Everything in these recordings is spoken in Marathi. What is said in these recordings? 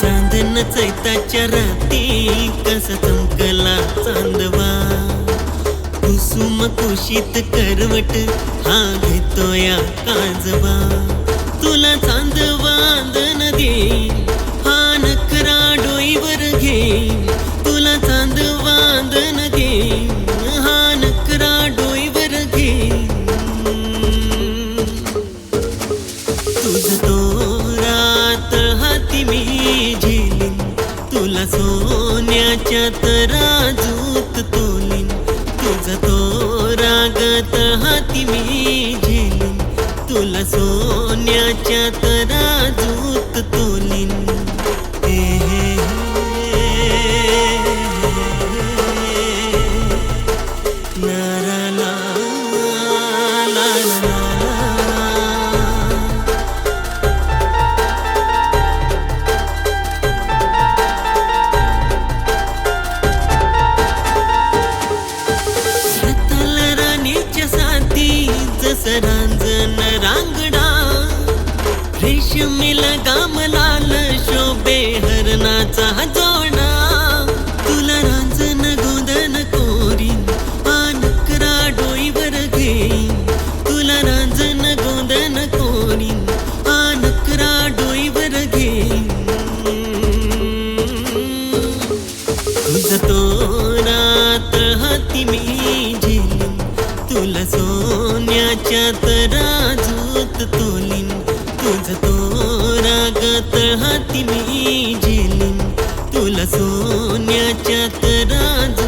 चांदन चैताच्या राती कस चमकला चांदवा कुसुम कुशीत करवट हा घेतोया काजवा. तुला चांदवा दे हा नखरा डोईवर घे तुला चांदवा दे हा नखरा डोईवर घे तुझ तो रात हाती मी झेलीन तुला सोन्याच्या तराजूत तोलीन. तुझ तो रागत हाती मी झेलीन. तुला सोन्याच्या तराजूत तोलीन. रेशमीला गामलाल शोभे हरणाचा जोडा. तुला रांजन गोदन कोरीन पानकरा डोईवर घेईन. तुला रांजन गोदन कोरीन पानकरा डोईवर घेईन. तुझ तो रात हाती मी झेलीन. तुला सोन्याच्या तराजूत मी झेलीन. तुला सोन्याच्या तराजूत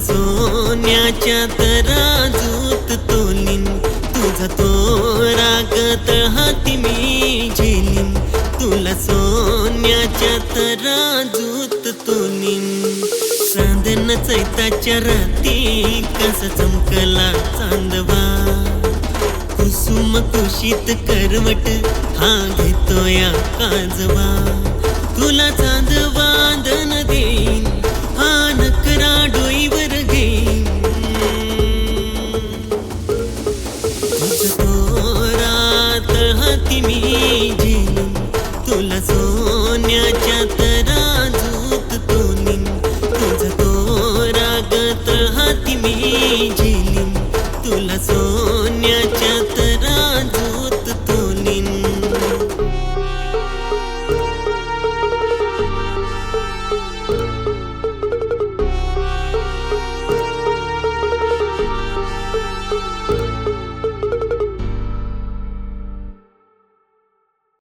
सोन्याच्या तराजूत तोलीन तुझा तो राग हाती मी झेलीन. तुला सोन्याच्या तराजूत तोलीन चांदन चैताच्या राती कस चमकला चांदवा. कुसुम कुशीत करवट हा घेतोया काजवा. तुला चांद वादन दे हाती मी झेलीन तुला सो